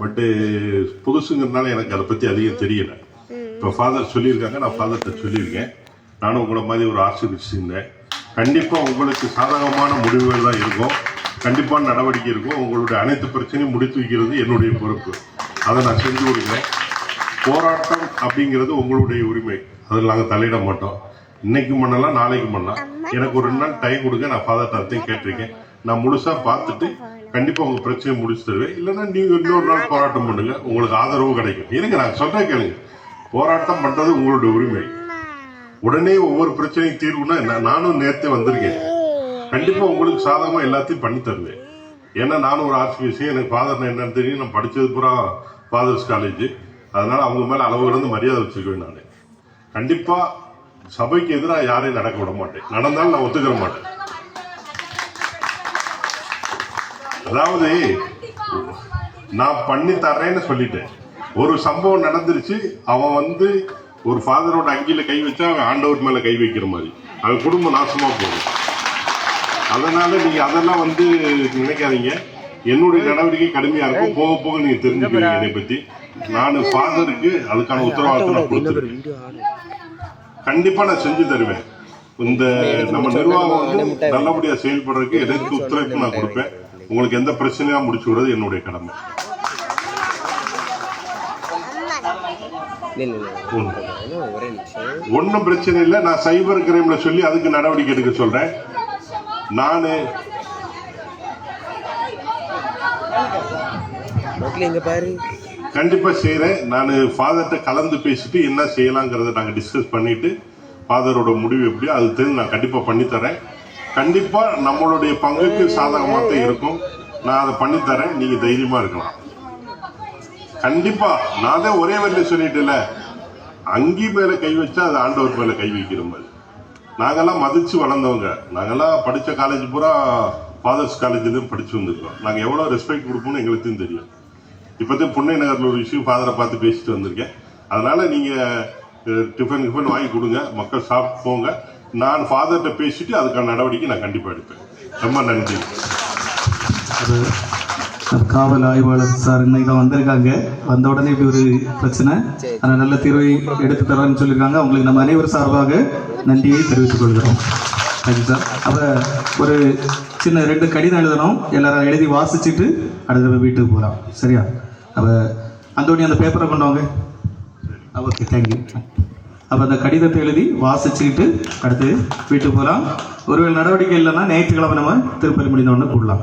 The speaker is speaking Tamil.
பட்டு புதுசுங்கிறதுனால எனக்கு அதை பற்றி அதிகம் தெரியல. இப்போ ஃபாதர் சொல்லியிருக்காங்க நான் ஃபாதர்கிட்ட சொல்லியிருக்கேன். நானும் உங்களை மாதிரி ஒரு ஆசிரியர் கண்டிப்பாக உங்களுக்கு சாதகமான முடிவுகள் தான் இருக்கும். கண்டிப்பான நடவடிக்கை இருக்கும். உங்களுடைய அனைத்து பிரச்சனையும் முடித்து வைக்கிறது என்னுடைய பொறுப்பு. அதை நான் செஞ்சு கொடுக்குறேன். போராட்டம் அப்படிங்கிறது உங்களுடைய உரிமை. அதில் நாங்கள் தலையிட மாட்டோம். இன்னைக்கு பண்ணலாம் நாளைக்கு பண்ணலாம். எனக்கு ஒரு ரெண்டு நாள் டைம் கொடுங்க நான் ஃபாதர் அதையும் கேட்டிருக்கேன். நான் முழுசாக பார்த்துட்டு கண்டிப்பா உங்க பிரச்சனையை முடிச்சு தருவேன். இல்லைன்னா நீங்க இன்னொரு நாள் போராட்டம் பண்ணுங்க. உங்களுக்கு ஆதரவு கிடைக்கும். இருங்க நான் சொல்றேன் கேளுங்க. போராட்டம் பண்றது உங்களுடைய உரிமை. உடனே ஒவ்வொரு பிரச்சனையும் தீர்வுனா என்ன- நானும் நேரத்தே வந்திருக்கேன். கண்டிப்பா உங்களுக்கு சாதகமா எல்லாத்தையும் பண்ணி தருவேன். ஏன்னா நானும் ஒரு ஆர்சிபிசி எனக்கு ஃபாதர் என்னன்னு தெரியும். நான் படிச்சது பூரா ஃபாதர்ஸ் காலேஜ் அதனால அவங்க மேல அளவு கடந்து மரியாதை வச்சிருக்கேன் நான். கண்டிப்பா சபைக்கு எதிராக யாரையும் நடக்க விட மாட்டேன். நடந்தாலும் நான் ஒத்துக்கிற மாட்டேன். அதாவது நான் பண்ணி தர்றேன்னு சொல்லிட்டேன். ஒரு சம்பவம் நடந்துருச்சு. அவன் வந்து ஒரு ஃபாதரோட அங்கில கை வச்சா அவன் ஆண்டவர் மேலே கை வைக்கிற மாதிரி. அவன் குடும்பம் நாசமாக போகும் அதனால நீங்கள் அதெல்லாம் வந்து நினைக்காதீங்க. என்னுடைய நடவடிக்கை கடுமையாக இருக்கும். போக போக நீங்கள் தெரிஞ்சுக்குவீங்க என்னை பற்றி நான் ஃபாதருக்கு அதுக்கான உத்தரவாதத்தை நான் கொடுத்துருக்கேன் கண்டிப்பாக நான் செஞ்சு தருவேன். இந்த நம்ம நிர்வாகம் வந்து நல்லபடியாக செயல்படுறதுக்கு எதற்கு உத்தரவு நான் கொடுப்பேன். உங்களுக்கு எந்த பிரச்சனையா முடிச்சு விடுறது என்னுடைய கடமை. ஒன்றும் பிரச்சனை இல்லை. நான் சைபர் கிரைம்ல சொல்லி அதுக்கு நடவடிக்கை எடுக்க சொல்றேன். நானு கண்டிப்பா செய்றேன். நான் ஃபாதர்கிட்ட கலந்து பேசிட்டு என்ன செய்யலாங்கிறத நாங்க டிஸ்கஸ் பண்ணிட்டு ஃபாதரோட முடிவு எப்படியோ அது தெரிஞ்சு நான் கண்டிப்பா பண்ணி தரேன் கண்டிப்பா நம்மளுடைய பங்குக்கு சாதகமாக தான் இருக்கும். நான் அதை பண்ணி தரேன். நீங்க தைரியமா இருக்கலாம். கண்டிப்பா. நான் தான் ஒரே வரையில சொல்லிட்டேன்ல. அங்கி மேல கை வச்சா அது ஆண்டவர் மேல கை வைக்கிற மாதிரி. நாங்கெல்லாம் மதிச்சு வளர்ந்தவங்க. நாங்கெல்லாம் படிச்ச காலேஜ் பூரா ஃபாதர்ஸ் காலேஜ்லயும் படிச்சு வந்திருக்கோம். நாங்க எவ்வளவு ரெஸ்பெக்ட் கொடுப்போம்னு எங்களுக்கும் தெரியும். இப்போதான் புன்னை நகர்ல ஒரு விஷயம் ஃபாதரை பார்த்து பேசிட்டு வந்திருக்கேன். அதனால நீங்க அஹ், டிஃபன் டிஃபன் வாங்கி கொடுங்க. மக்கள் சாப்பிட்டு போங்க. நான் ஃபாதர்கிட்ட பேசிட்டு அதுக்கான நடவடிக்கை நான் கண்டிப்பாக எடுப்பேன். ரொம்ப நன்றி. அது காவல் ஆய்வாளர் சார் இன்னைக்கு வந்திருக்காங்க. வந்த உடனே இப்படி ஒரு பிரச்சனை. ஆனால் நல்ல தீர்வை எடுத்து தரேன்னு சொல்லியிருக்காங்க. அவங்களுக்கு நம்ம அனைவர் சார்பாக நன்றியை தெரிவித்துக் கொள்கிறோம். Thank you sir. அப்போ ஒரு சின்ன ரெண்டு கடிதம் எழுதணும். எல்லாரும் எழுதி வாசிச்சுட்டு அடுத்த வீட்டுக்கு போகலாம் சரியா? அப்போ உடனே அந்த பேப்பரை கொண்டு வாங்க. ஓகே தேங்க்யூ அப்போ அந்த கடிதத்தை எழுதி வாசிச்சுக்கிட்டு அடுத்து வீட்டுக்கு போகலாம் ஒருவேளை நடவடிக்கை இல்லைன்னா ஞாயிற்றுக்கிழமை நம்ம திருப்பதி முடிந்த உடனே கூடலாம்